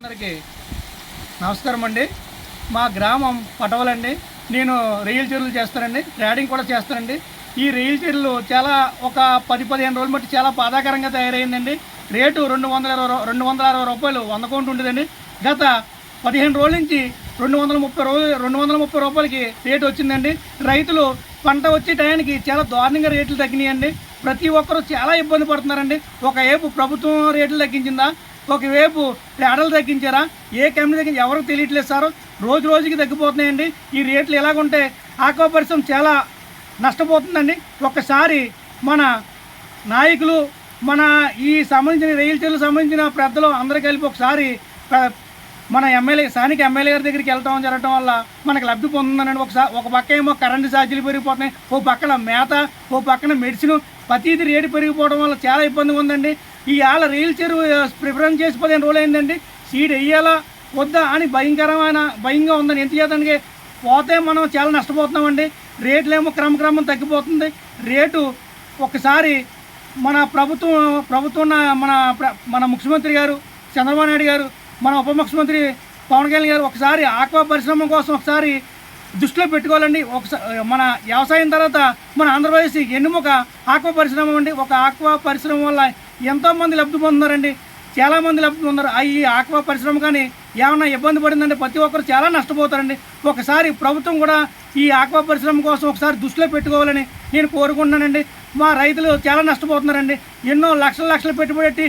అందరికీ నమస్కారం అండి. మా గ్రామం పటవలండి. నేను రైలు చీరలు చేస్తానండి. ట్రేడింగ్ కూడా చేస్తానండి. ఈ రైలు చీరలు చాలా ఒక పది పదిహేను రోజులు బట్టి చాలా బాధాకరంగా తయారైందండి. రేటు రెండు వందల ఇరవై రెండు వందల అరవై రూపాయలు వంద కౌంట్ ఉండేదండి. గత పదిహేను రోజుల నుంచి రెండు వందల ముప్పై రోజు రెండు వందల ముప్పై రూపాయలకి రేటు వచ్చిందండి. రైతులు పంట వచ్చే టయానికి చాలా దారుణంగా రేట్లు తగ్గినాయండి. ప్రతి ఒక్కరూ చాలా ఇబ్బంది పడుతున్నారండి. ఒక ప్రభుత్వం రేట్లు తగ్గించిందా ఒకవైపు తేడాలు తగ్గించారా? ఏ కంపెనీ తగ్గించి ఎవరికి తెలియట్లేదు సార్? రోజు రోజుకి తగ్గిపోతున్నాయండి. ఈ రేట్లు ఎలాగుంటే ఆక్వా పరిశ్రమ చాలా నష్టపోతుందండి. ఒక్కసారి మన నాయకులు మన ఈ సంబంధించిన రైల్చేలకు సంబంధించిన పెద్దలు అందరూ కలిపి ఒకసారి మన ఎమ్మెల్యే స్థానిక ఎమ్మెల్యే గారి దగ్గరికి వెళ్ళటం జరగటం వల్ల మనకు లబ్ధి పొందుతుందండి ఒకసారి ఒక పక్క ఏమో కరెంటు ఛార్జీలు పెరిగిపోతున్నాయి. ఓ పక్కన మేత ఓ పక్కన మెడిసిన్ ప్రతిది రేటు పెరిగిపోవడం వల్ల చాలా ఇబ్బందిగా ఉందండి. ఈ ఆల రైలు చెరువు ప్రిఫరెన్స్ చేసి పదిహేను రోజులు అయిందండి. సీడ్ వెయ్యాలా వద్దా అని భయంకరమైన భయంగా ఉందని ఎంత చేతనికి పోతే మనం చాలా నష్టపోతున్నామండి. రేట్లేమో క్రమక్రమం తగ్గిపోతుంది. రేటు ఒకసారి మన ప్రభుత్వం ప్రభుత్వం ఉన్న- మన మన ముఖ్యమంత్రి గారు చంద్రబాబు నాయుడు గారు మన ఉప ముఖ్యమంత్రి పవన్ కళ్యాణ్ గారు ఒకసారి ఆక్వా పరిశ్రమ కోసం ఒకసారి దృష్టిలో పెట్టుకోవాలండి. ఒకసారి మన వ్యవసాయం తర్వాత మన ఆంధ్రప్రదేశ్ ఎన్నుముక ఆక్వా పరిశ్రమ అండి. ఒక ఆక్వా పరిశ్రమ వల్ల ఎంతోమంది లబ్ధి పొందుతున్నారండి. చాలామంది మంది ఉన్నారు. ఆ ఈ ఆక్వా పరిశ్రమ కానీ ఏమైనా ఇబ్బంది పడిందంటే ప్రతి ఒక్కరు చాలా నష్టపోతారండి. ఒకసారి ప్రభుత్వం కూడా ఈ ఆక్వా పరిశ్రమ కోసం ఒకసారి దృష్టిలో పెట్టుకోవాలని నేను కోరుకుంటున్నానండి. మా రైతులు చాలా నష్టపోతున్నారండి. ఎన్నో లక్షల లక్షలు పెట్టుబడి పెట్టి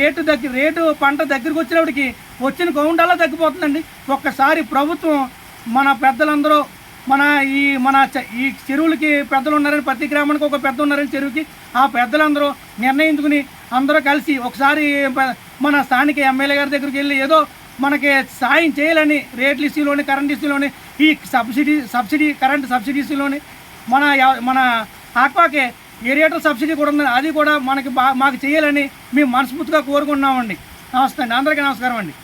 రేటు దగ్గర రేటు పంట దగ్గరికి వచ్చినప్పటికి వచ్చిన కౌంటాలో తగ్గిపోతుందండి. ఒక్కసారి ప్రభుత్వం మన పెద్దలందరూ మన ఈ మన ఈ చెరువులకి పెద్దలు ఉన్నారని ప్రతి గ్రామానికి ఒక పెద్ద ఉన్నారని చెరువుకి ఆ పెద్దలందరూ నిర్ణయించుకుని అందరూ కలిసి ఒకసారి మన స్థానిక ఎమ్మెల్యే గారి దగ్గరికి వెళ్ళి ఏదో మనకి సాయం చేయాలని రేట్లు ఇష్యూలోని కరెంట్ ఇస్తూలోని ఈ సబ్సిడీ సబ్సిడీ కరెంట్ సబ్సిడీ ఇష్యూలోని మన మన ఆక్వాకి ఏరియేటర్ సబ్సిడీ కూడా ఉంది. అది కూడా మనకి మాకు చేయాలని మేము మనస్ఫూర్తిగా కోరుకుంటున్నామండి. నమస్తే అండి. అందరికీ నమస్కారం అండి.